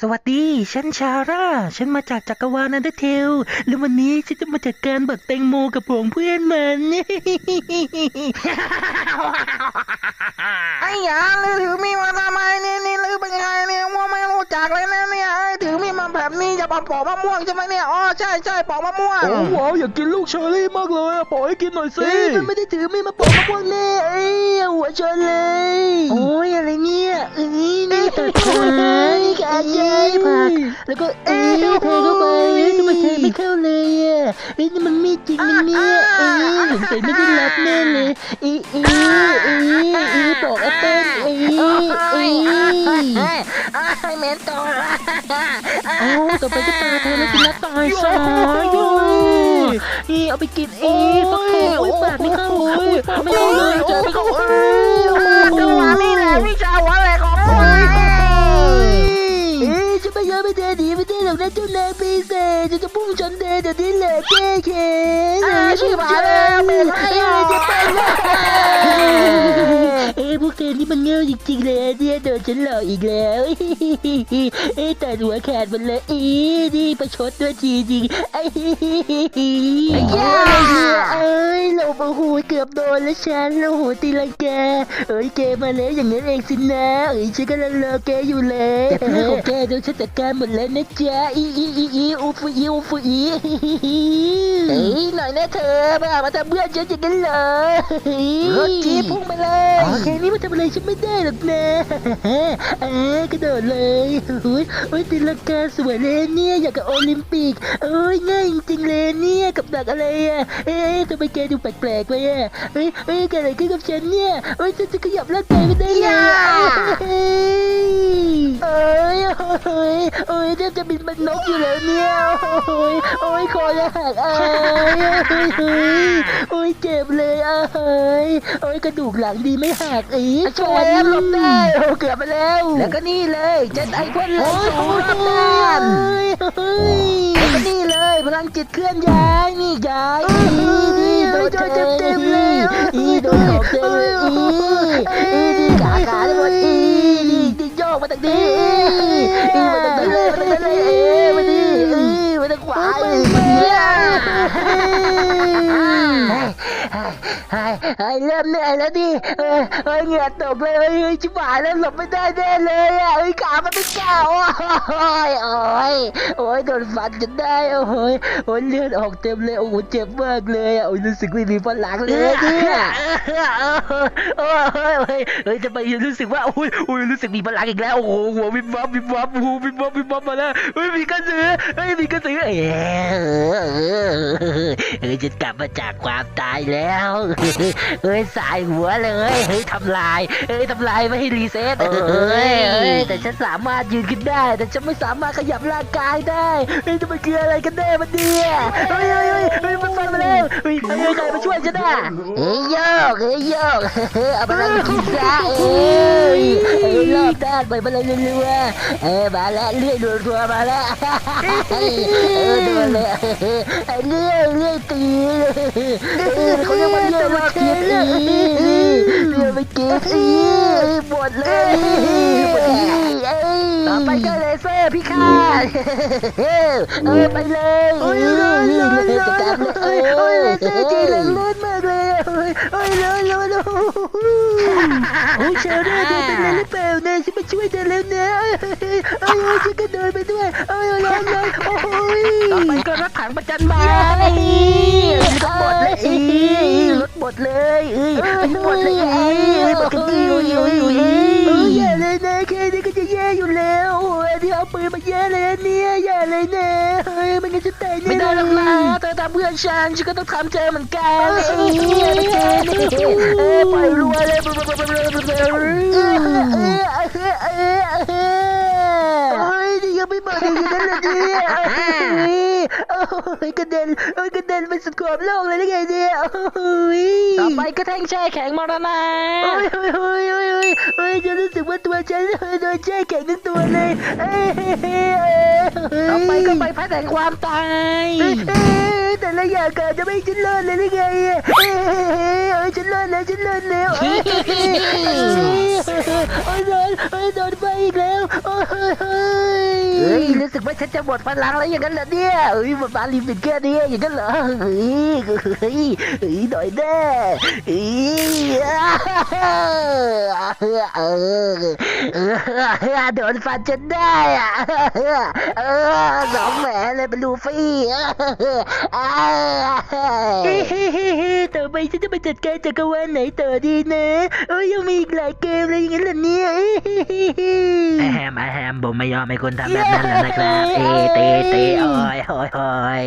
สวัสดี ฉันชาร่า ฉันมาจากจักรวาลนันเดอร์เทล แล้ววันนี้ฉันจะมาจัดการบักแตงโมกับผงเพื่อนมันไอ้หยาลือถือมีดมาทำไมเนี่ยนี่ลือเป็นไงเนี่ยว่าไม่รู้จักเลยนะเนี่ยไอ้ถือมีดมาแบบนี้จะมาปอกมะม่วงใช่ไหมเนี่ย อ๋อใช่ใช่ปอกมะม่วง โอ้ว้าวอยากกินลูกเชอร์รี่มากเลยอะปล่อยให้กินหน่อยสิเอ้ยมันไม่ได้ถือมีดมาปอกมะม่วงแน่เอ้ยหัวชนเลย โอ้ยอะไรเนี่ยเอ้ยนี่ตัดขา ขาใจผักแล้วก็เอ้ยเทเข้าไปเอ้ยทำไมเทไม่เข้าเลยอะเอ้ยนี่มันไมีดจริงมันเนี่ยเอ้ยสงสัยไม่ได้รับแน่เลยเอ้ยเอ้ยเอ้ยเอ้ยปอกแอปเปิ้ลเอ้ยเอ้ยไอ้เหม็นตัวเอ้าต่อไปก็ตาเธอแล้วกินน้ำตายซะนี่ยเอาไปกินเองฟักทองโอ้ยปากไม่เข้าโอ้ยปากไม่เข้าเลย นี้แหละแก้แค้นอ่าชื่อหมาแล้วเป็นไงอะจะไปแล้วเอ้ยพวกเธอนี่มันเงี้ยจริงๆเลยเนี่ยโดนฉันหลอกอีกแล้วเอ้ยตัดหัวขาดหมดเลยอีนี่ประชดด้วยทีจริงไอ้อะไรเนี่ยเอ้ยเราโอ้โหเกือบโดนแล้วฉันโอ้โหตีลังกาเอ้ยแกมาแล้วอย่างนั้นเองสินะเอ้ยฉันกำลังรอแกอยู่เลยแต่เพื่อนของแกโดนฉันจัดการหมดแล้วนะจ๊ะอีอีอีอีอูฟูอีอูฟูอีเฮ้ยหน่อยนะเธอไม่เอามาทำเพื่อนฉันอย่างนั้นเหรอรถจี๊ปพุ่งไปเลยโอเคนี่มันทำอะไรฉันไม่ได้หรอกนะเอ้ยกระโดดเลยโอ้ยโอ้ยตีลังกาสวยเลยเนี่ยอยากกับโอลิมปิกเอ้ยง่ายจริงๆเลยเนี่ยกับดักอะไรอะเอ้ยทำไมแกดูแปลกๆไปอะเอ้ยเอ้ยเกิดอะไรขึ้นกับฉันเนี่ยเอ้ยฉันจะขยับร่างกายไม่ได้เลยอะเอ้ย เอ้ยโอ้ยโอ้ยแทบจะบินเป็นนกอยู่แล้วเนี่ยโอ้ยโอ้ยคอจะหักเอ้ยเอ้ยเอ้ยโอ้ยเจ็บเลยเอ้ยโอ้ยกระดูกหลังดีไม่หักอีกช่วยหลบได้โอ้เกือบไปแล้ว แล้วก็นี่เลยเจ็ดไอคอนเลยสูงรอบด้านเฮ้ยแล้วก็นี่เลยพลังจิตเคลื่อนย้ายนี่ย้ายนี่นี่โดนเต็มเต็มๆเลยอีโดนของเต็มเลยอีอีนี่ขาขาได้หมดอีนี่นี่โยกมาทางนี้ อีมาทางนี้เลยมาทางนี้เลยเอ้มาดิอีมาทางขวาอีเฮ้ย เริ่มเหนื่อยแล้วดิเอ้ยเอ้ยเหงื่อตกเลยเอ้ยชิบหายแล้วหลบไม่ได้แน่เลยอะเอ้ยขามันไม่ก้าวอะโอ้ยโอ้ยโอ้ยโดนฟันจนได้โอ้ยโอ้ยเลือดออกเต็มเลยโอ้โหเจ็บมากเลยอะโอ้ยรู้สึกไม่มีพลังเลยเนี่ยโอ้ยเฮ้ยเฮ้ยทำไมรู้สึกว่าโอ้ยโอ้ยรู้สึกมีพลังอีกแล้วโอ้โหหัววิบวับวิบวับโอ้โหวิบวับวิบวับมาแล้วเฮ้ยมีกระสือเฮ้ยมีกระสือเอ้ย เฮ้ยจะกลับมาจากความตายแล้วเฮ้ยสายหัวเลยเฮ้ยทำลายเฮ้ยทำลายไม่ให้รีเซ็ตเฮ้ยเฮ้ยแต่ฉันสามารถยืนขึ้นได้ แต่ฉันไม่สามารถขยับร่างกายได้เฮ้ยจะมันคืออะไรกันแน่มันเนี่ยเฮ้ยเฮ้ยเฮ้ยเฮ้ยมันฟันมาแล้วเฮ้ยเฮ้ยใครมาช่วยฉันอะเฮ้ยโยกเฮ้ยโยกเอาพลังกินซะเอ้ยเอ้ยรอบด้านไปมาเลยรัวๆเออมาแล้วเลื่อยรัวๆมาแล้วเออโดนเลยเอ้ยเลื่อยเลื่อยตีเลยเออเขาเรียกว่าเลื่อยมาเก็บอีเลื่อยมาเก็บอีหมดเลยหมดเอ้ยต่อไปก็เลเซอร์พี่ข้าเออไปเลยโอ้ยร้อนร้อนร้อนโอ้ยโอ้ยเลเซอร์จีเลยร้อนมากเลยโอ้ยโอ้ยร้อนร้อนโอ้ย เชลเดอร์เธอเป็นอะไรหรือเปล่าเนะฉันมาช่วยเธอแล้วนะเอ้ยเอ้ยฉันก็โดนไปด้วยเอ้ยร้อนร้อนโอ้ยต่อไปก็รถถังประจันบานรถหมดเลยรถหมดเลยเอ้ยหมดเลยเอ้ยหมดกันดีอยู่อยู่อยู่เอ้ยอย่าเลยนะแค่นี้ก็จะแย่อยู่แล้วโอ้ยที่เอาปืนมาแย่เลยเนี่ยอย่าเลยนะเฮ้ยมันก็จะตายแน่ไม่ได้หรอกนะ เธอทำเพื่อนฉันฉันก็ต้องทำเธอเหมือนกันเอ้ยไม่เอ้ยปล่อยรัวเลยโอ้ยนี่ยั งไม่หมดอีกนั่นเลยเนี่ยโอ้ยกระเด็นโอ้ยกระเด็นไปสุดขอบโลกเลยได้ไงเนี่ยโอ้ยต่อไปก็แท่งแช่แข็งมรณะโอ้ยโอ้ยโอ้ยโอ้ยโอ้ยโอ้ยจะรู้สึกว่าตัวฉันโดนแช่แข็งทั้งตัวเลยเอ้ยต่อไปก็ไปพัดแห่งความตายเอ้ยแต่ละอย่างเกิดจะไม่ฉันรอดเลยได้ไงเอ้ยเอ้ยฉันรอดแล้วฉันรอดแล้วเอ้ยโอ้ยโดนโอ้ยโดนไปอีกแล้วโอ้ยเฮ้ยรู้สึกว่าฉันจะหมดพลังแล้วอย่างนั้นเหรอเนี่ยเอ้ยมันมาลิมิตแค่นี้อย่างนั้นเหรอเฮ้ยเฮ้ยเฮ้ยหน่อยแน่เฮ้ยเออเออโดนฟันจนได้อะเออสองแหมเลยเป็นลูฟี่เออเฮ้เฮ้เฮ้เฮ้ต่อไปฉันจะไปจัดการจักรวาลไหนต่อดีนะเอ้ยยังมีอีกหลายเกมเลยอย่างนั้นเหรอเนี่ย ไอแฮมไอแฮมแฮมผมไม่ยอมให้คุณทำแบบนั้นแล้วนะครับเอเตเตโอ้ยโอ้ยโอ้ย